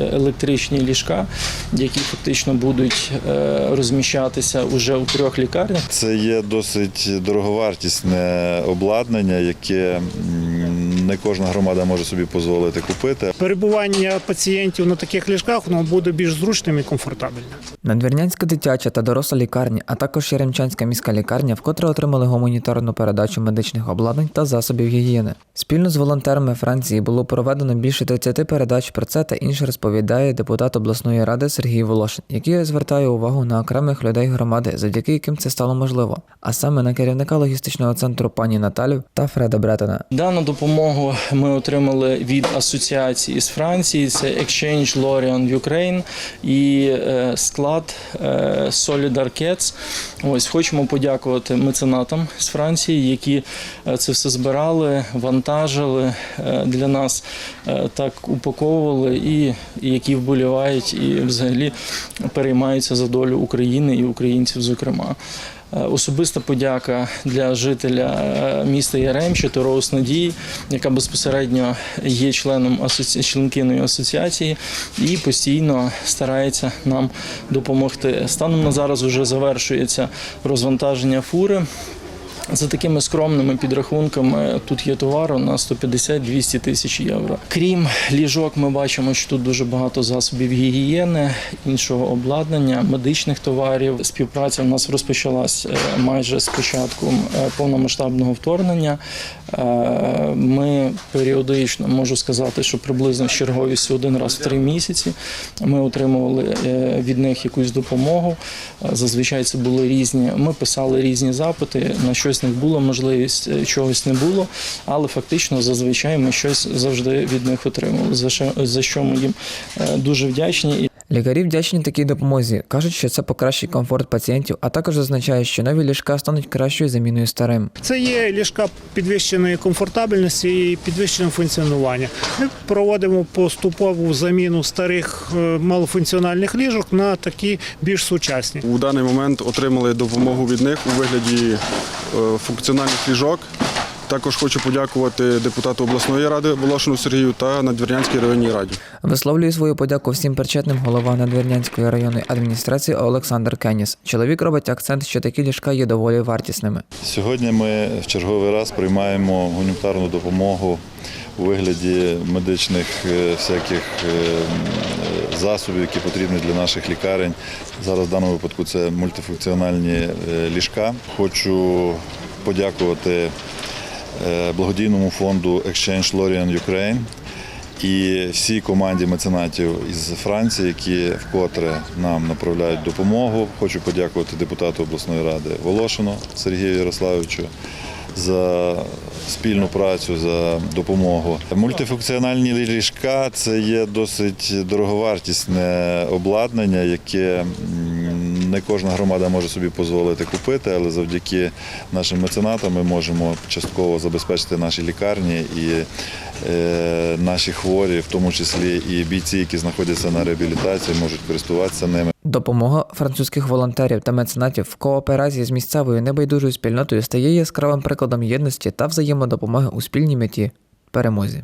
Електричні ліжка, які фактично будуть е, розміщатися уже у трьох лікарнях. Це є досить дороговартісне обладнання, яке не кожна громада може собі дозволити купити. Перебування пацієнтів на таких ліжках воно буде більш зручним і комфортабельним. Надвірнянська дитяча та доросла лікарні, а також Яремчанська міська лікарня вкотре отримали гуманітарну передачу медичних обладнань та засобів гігієни. Спільно з волонтерами Франції було проведено більше 30 передач про це та інше розповідає депутат обласної ради Сергій Волошин, який звертає увагу на окремих людей громади, завдяки яким це стало можливо, а саме на керівника логістичного центру пані Наталю та Фреда Бретона. Дану допомогу ми отримали від асоціації з Франції. Це Exchange Lorient Ukraine і е, склад е, Solidar Cats. Ось хочемо подякувати меценатам з Франції, які е, це все збирали, вантажили для нас, так упаковували і які вболівають і взагалі переймаються за долю України і українців, зокрема. Е, Особиста подяка для жителя міста міста що Торос Надії, яка безпосередньо є членом асоці... членкиною асоціації і постійно старається нам допомогти. Станом на зараз вже завершується розвантаження фури. За такими скромними підрахунками тут є товару на 150-200 тисяч євро. Крім ліжок, ми бачимо, що тут дуже багато засобів гігієни, іншого обладнання, медичних товарів. Співпраця в нас розпочалась е, майже з початку е, повномасштабного вторгнення. Е, Ми періодично можу сказати, що приблизно з черговістю один раз в три місяці ми отримували від них якусь допомогу. Зазвичай це були різні. Ми писали різні запити. На щось не було можливість, е, чогось не було, але фактично зазвичай ми щось завжди від них отримували. За що ми їм е, дуже вдячні. Лікарі вдячні такій допомозі. кажуть, що це покращить комфорт пацієнтів, а також зазначають, що нові ліжка стануть кращою заміною старим. Це є ліжка підвищеної комфортабельності і підвищеного функціонування. Ми проводимо поступову заміну старих е, малофункціональних ліжок на такі більш сучасні. У даний момент отримали допомогу від них у вигляді е, функціональних ліжок. Також хочу подякувати депутату обласної ради Волошину Сергію та Надвірнянській районній раді. Висловлює свою подяку всім причетним голова Надвірнянської районної адміністрації Олександр Кеніс. Чоловік робить акцент, що такі ліжка є доволі вартісними. Сьогодні ми в черговий раз приймаємо гуманітарну допомогу у вигляді медичних е, всяких е, засобів, які потрібні для наших лікарень. Зараз в даному випадку це мультифункціональні е, ліжка. Хочу подякувати благодійному фонду Exchange Lorient Ukraine і всій команді меценатів із Франції, які вкотре нам направляють допомогу. Хочу подякувати депутату обласної ради Волошину Сергію Ярославовичу за спільну працю, за допомогу. Мультифункціональні ліжка це є досить дороговартісне обладнання, яке не кожна громада може собі дозволити купити, але завдяки нашим меценатам ми можемо частково забезпечити наші лікарні і е, наші хворі, в тому числі і бійці, які знаходяться на реабілітації, можуть користуватися ними. Допомога французьких волонтерів та меценатів в кооперації з місцевою небайдужою спільнотою стає яскравим прикладом єдності та взаємодопомоги у спільній меті перемозі.